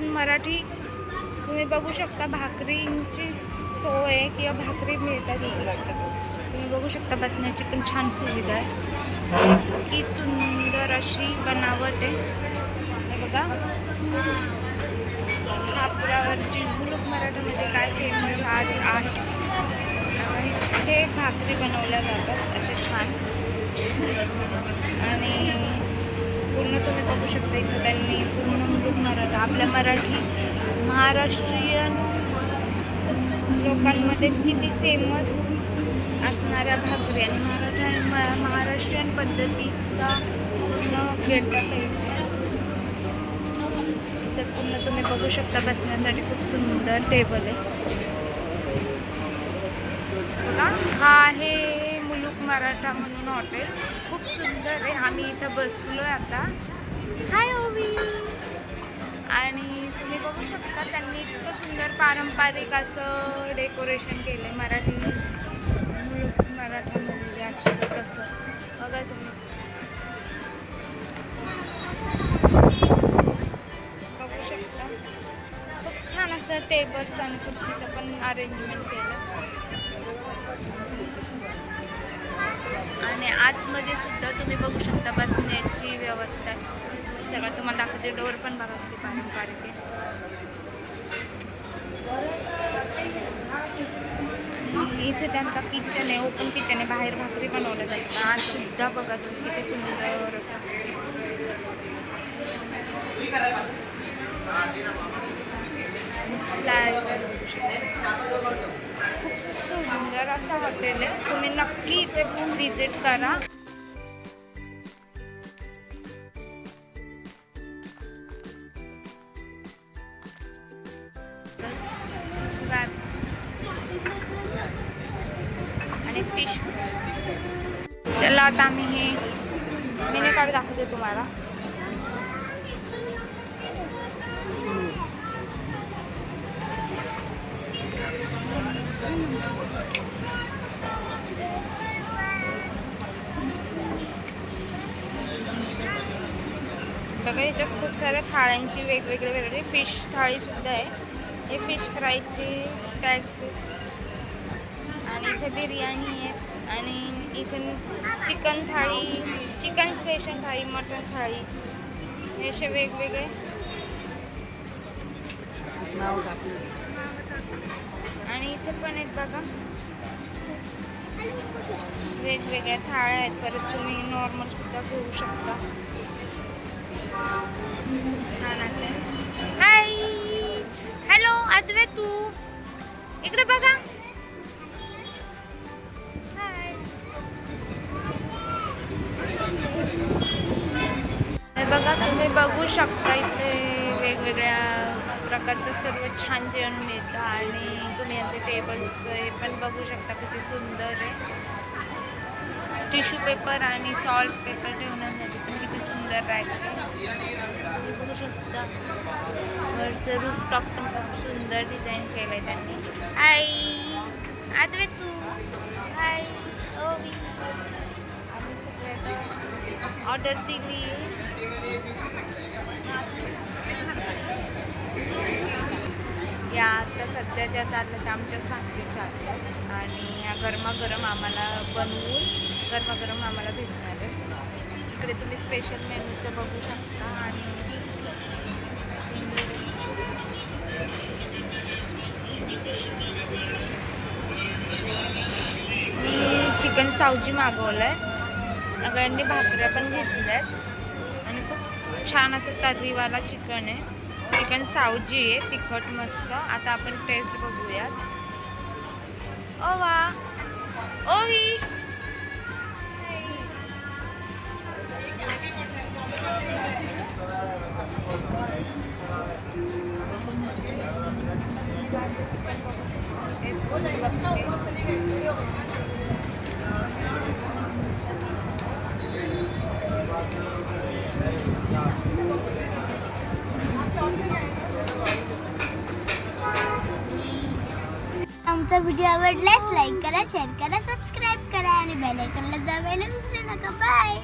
मराठी तुम्ही बघू शकता भाकरींची सोय आहे किंवा भाकरी मिळतात तुम्ही बघू शकता बसण्याची पण छान सुविधा आहे. की सुंदर अशी बनावट आहे. बघा. खापरावरची मुलूक मराठीमध्ये काय फेमस आज आहे आणि हे भाकरी बनवल्या जातात. असे छान. आणि पूर्ण तुम्ही बघू शकता इथं आपल्या मराठी महाराष्ट्रीयन लोकांमध्ये किती फेमस असणाऱ्या भाकरी आणि महाराष्ट्र म- महाराष्ट्रीयन पद्धतीचा पूर्ण भेटतात तर पूर्ण तुम्ही बघू शकता बसण्यासाठी खूप सुंदर टेबल आहे. बघा हा आहे मुलूक मराठा म्हणून हॉटेल. खूप सुंदर आहे. आम्ही इथं बसलो आहे आता. हाय ओवी आणि तुम्ही बघू शकता त्यांनी इतकं सुंदर पारंपरिक असं डेकोरेशन केलं आहे मराठी मराठा मुलगी असं तसं. बघा तुम्ही. बघू शकता. खूप छान असं टेबल्स आणि खुर्चीचं पण अरेंजमेंट केलं. आणि आतमध्ये सुद्धा तुम्ही बघू शकता बसण्याची व्यवस्था. आहे तुम्हाला दाखवते डोर पण बघा किती पारंपरिक आहे. इथे त्यांचा किचन आहे ओपन किचन आहे बाहेर भाकरी बनवलं जातं आज सुद्धा बघा तुम्ही किती सुंदर खूप सुंदर असं हॉटेल आहे. तुम्ही नक्की इथे पण व्हिजिट करा. आता आम्ही हे मेन्यू कार्ड दाखवते तुम्हाला. बघा याच्यात खूप साऱ्या थाळ्यांची वेगवेगळे वेगळे फिश थाळी सुद्धा आहे. हे फिश फ्रायची टॅक्स आणि इथे बिर्याणी आहे आणि इथे चिकन थाळी चिकन स्पेशल थाळी मटन थाळी. हे असे वेगवेगळे. आणि इथे पण आहेत बघा. वेगवेगळ्या थाळ्या आहेत. परत तुम्ही नॉर्मल सुद्धा घेऊ शकता. छान असेल हाय हॅलो अद्वे तू. इकडे बघा. बघा तुम्ही बघू शकता इथे वेगवेगळ्या प्रकारचं सर्व छान जेवण मिळतं आणि तुम्ही यांचे टेबलचं हे पण बघू शकता किती सुंदर आहे. टिश्यू पेपर आणि सॉल्ट पेपर ठेवण्यासाठी पण किती सुंदर राहायचे बघू शकता. वरचं रूफटॉप पण खूप सुंदर डिझाईन केलं आहे त्यांनी. आई आदवे तू. हाय आम्ही ऑर्डर दिली. या आता सध्या ज्या चाललं त्या आमच्याच भाकरी चालल्या आणि या गरमागरम आम्हाला बनवून गरमागरम आम्हाला भेटणार आहे. इकडे तुम्ही स्पेशल मेनूचं बघू शकता आणि मी चिकन सावजी मागवलं आहे सगळ्यांनी भाकऱ्या पण घेतल्या आहेत छान असं तर्रीवाला चिकन आहे. चिकन सावजी आहे तिखट मस्त. आता आपण टेस्ट बघूयात. ओ वा. ओवी आमचा व्हिडिओ आवडल्यास लाईक करा शेअर करा सबस्क्राईब करा आणि बेल आयकॉनला दाबायला विसरू नका. बाय